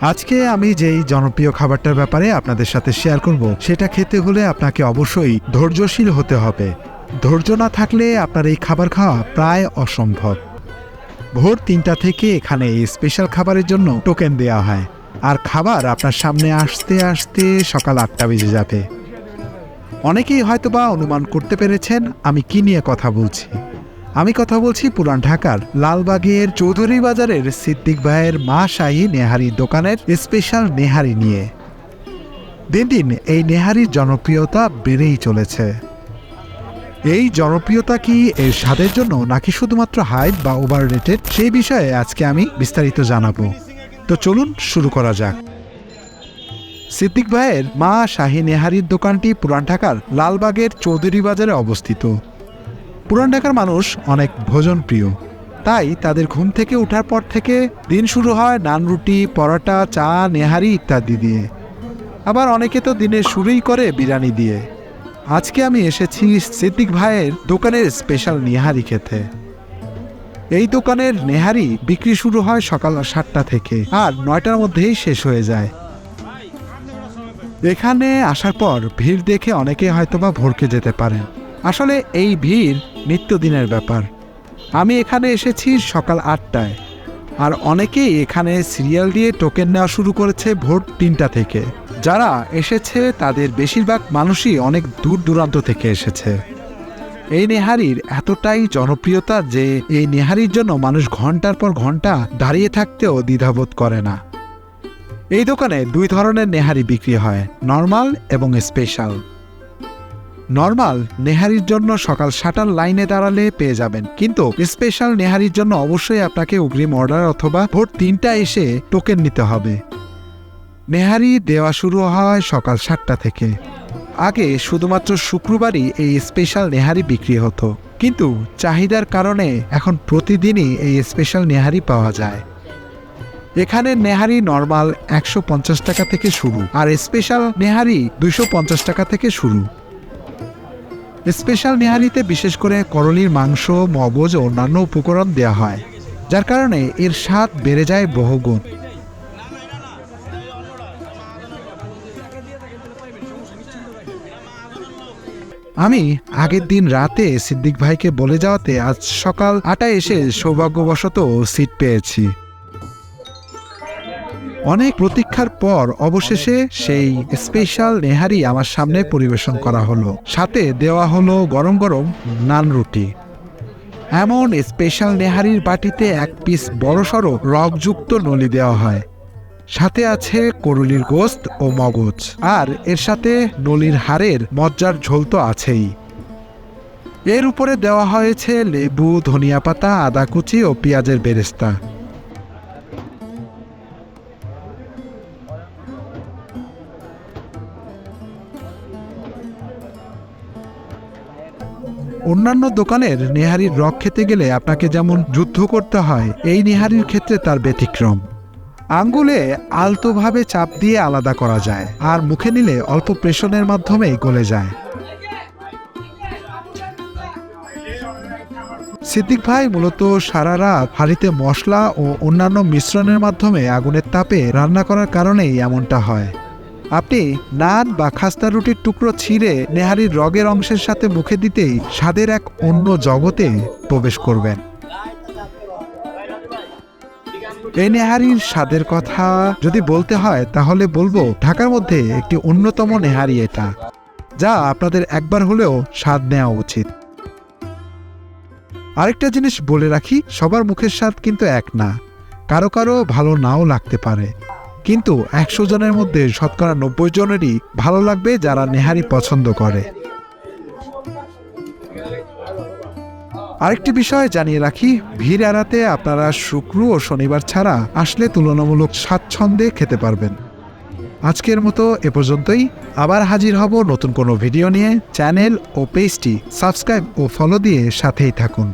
আজকে আমি যেই জনপ্রিয় খাবারটার ব্যাপারে আপনাদের সাথে শেয়ার করব, সেটা খেতে হলে আপনাকে অবশ্যই ধৈর্যশীল হতে হবে। ধৈর্য না থাকলে আপনার এই খাবার খাওয়া প্রায় অসম্ভব। ভোর তিনটা থেকে এখানে এই স্পেশাল খাবারের জন্য টোকেন দেওয়া হয়। আর খাবার আপনার সামনে আসতে আসতে সকাল আটটা বেজে যাবে। অনেকেই হয়তোবা অনুমান করতে পেরেছেন, আমি কি নিয়ে কথা বলছি। আমি কথা বলছি পুরান ঢাকার লালবাগের চৌধুরী বাজারের সিদ্দিক ভাইয়ের মা শাহী নেহারি দোকানের স্পেশাল নেহারি নিয়ে। দিন দিন এই নেহারির জনপ্রিয়তা বেড়েই চলেছে। এই জনপ্রিয়তা কি এর স্বাদের জন্য নাকি শুধুমাত্র হাইট বা ওভার রেটেড সেই বিষয়ে আজকে আমি বিস্তারিত জানাব। তো চলুন শুরু করা যাক। সিদ্দিক ভাইয়ের মা শাহী নেহারির দোকানটি পুরান ঢাকার লালবাগের চৌধুরী বাজারে অবস্থিত। পুরান ঢাকার মানুষ অনেক ভোজন প্রিয় তাই তাদের ঘুম থেকে ওঠার পর থেকে দিন শুরু হয় নান রুটি, পরোটা, চা, নেহারি ইত্যাদি দিয়ে। আবার অনেকে তো দিনের শুরুই করে বিরিয়ানি দিয়ে। আজকে আমি এসেছি সিদ্দিক ভাইয়ের দোকানের স্পেশাল নেহারি খেতে। এই দোকানের নেহারি বিক্রি শুরু হয় সকাল সাতটা থেকে আর নয়টার মধ্যেই শেষ হয়ে যায়। এখানে আসার পর ভিড় দেখে অনেকে হয়তোবা ভরকে যেতে পারেন। আসলে এই ভিড় নিত্যদিনের ব্যাপার। আমি এখানে এসেছি সকাল আটটায়। আর অনেকেই এখানে সিরিয়াল দিয়ে টোকেন নেওয়া শুরু করেছে ভোর তিনটা থেকে। যারা এসেছে, তাদের বেশিরভাগ মানুষই অনেক দূর দূরান্ত থেকে এসেছে। এই নেহারির এতটাই জনপ্রিয়তা যে, এই নেহারির জন্য মানুষ ঘণ্টার পর ঘণ্টা দাঁড়িয়ে থাকতেও দ্বিধাবোধ করে না। এই দোকানে দুই ধরনের নেহারি বিক্রি হয়, নর্মাল এবং স্পেশাল। নর্মাল, নেহারির জন্য সকাল সাটার লাইনে দাঁড়ালে পেয়ে যাবেন। কিন্তু স্পেশাল নেহারির জন্য অবশ্যই আপনাকে অগ্রিম অর্ডার অথবা ভোর তিনটা এসে টোকেন নিতে হবে। নেহারি দেওয়া শুরু হয় সকাল সাতটা থেকে। আগে শুধুমাত্র শুক্রবারই এই স্পেশাল নেহারি বিক্রি হতো। কিন্তু চাহিদার কারণে এখন প্রতিদিনই এই স্পেশাল নেহারি পাওয়া যায়। এখানে নেহারি নর্মাল একশো পঞ্চাশ টাকা থেকে শুরু, আর স্পেশাল নেহারি পঞ্চাশ টাকা থেকে শুরু। স্পেশাল নেহারিতে বিশেষ করে করলির মাংস, মগজ ও অন্যান্য উপকরণ দেওয়া হয়, যার কারণে এর স্বাদ বেড়ে যায় বহুগুণ। আমি আগের দিন রাতে সিদ্দিক ভাইকে বলে যাওয়াতে আজ সকাল আটায় এসে সৌভাগ্যবশত সিট পেয়েছি। অনেক প্রতীক্ষার পর অবশেষে সেই স্পেশাল নেহারি আমার সামনে পরিবেশন করা হলো। সাথে দেওয়া হলো গরম গরম নান রুটি। এমন স্পেশাল নেহারির বাটিতে এক পিস বড়সড় রকযুক্ত নলি দেওয়া হয়। সাথে আছে করুলির গোস্ত ও মগজ। আর এর সাথে নলির হাড়ের মজ্জার ঝোল তো আছেই। এর উপরে দেওয়া হয়েছে লেবু, ধনিয়া পাতা, আদা কুচি ও পেঁয়াজের বেরেস্তা। অন্যান্য দোকানের নেহারির রক খেতে গেলে আপনাকে যেমন যুদ্ধ করতে হয়, এই নেহারির ক্ষেত্রে তার ব্যতিক্রম। আঙ্গুলে আলতোভাবে চাপ দিয়ে আলাদা করা যায় আর মুখে নিলে অল্প প্রেশনের মাধ্যমেই গলে যায়। সিদ্দিক ভাই মূলত সারা রাত হাঁড়িতে মশলা ও অন্যান্য মিশ্রণের মাধ্যমে আগুনের তাপে রান্না করার কারণেই এমনটা হয়। আপনি নান বা খাস্তা রুটির টুকরো ছিঁড়ে নেহারির রগের অংশের সাথে মুখে দিতেই স্বাদের এক অন্য জগতে প্রবেশ করবেন। এই নেহারির স্বাদের কথা যদি বলতে হয়, তাহলে বলব ঢাকার মধ্যে একটি অন্যতম নেহারি এটা, যা আপনাদের একবার হলেও স্বাদ নেওয়া উচিত। আরেকটা জিনিস বলে রাখি, সবার মুখের স্বাদ কিন্তু এক না, কারও কারও ভালো নাও লাগতে পারে। কিন্তু একশো জনের মধ্যে শতকরা নব্বই জনেরই ভালো লাগবে যারা নেহারি পছন্দ করে। আরেকটি বিষয় জানিয়ে রাখি, ভিড় এড়াতে আপনারা শুক্র ও শনিবার ছাড়া আসলে তুলনামূলক স্বাচ্ছন্দ্যে খেতে পারবেন। আজকের মতো এ পর্যন্তই। আবার হাজির হব নতুন কোনো ভিডিও নিয়ে। চ্যানেল ও পেজটি সাবস্ক্রাইব ও ফলো দিয়ে সাথেই থাকুন।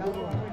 Obrigado.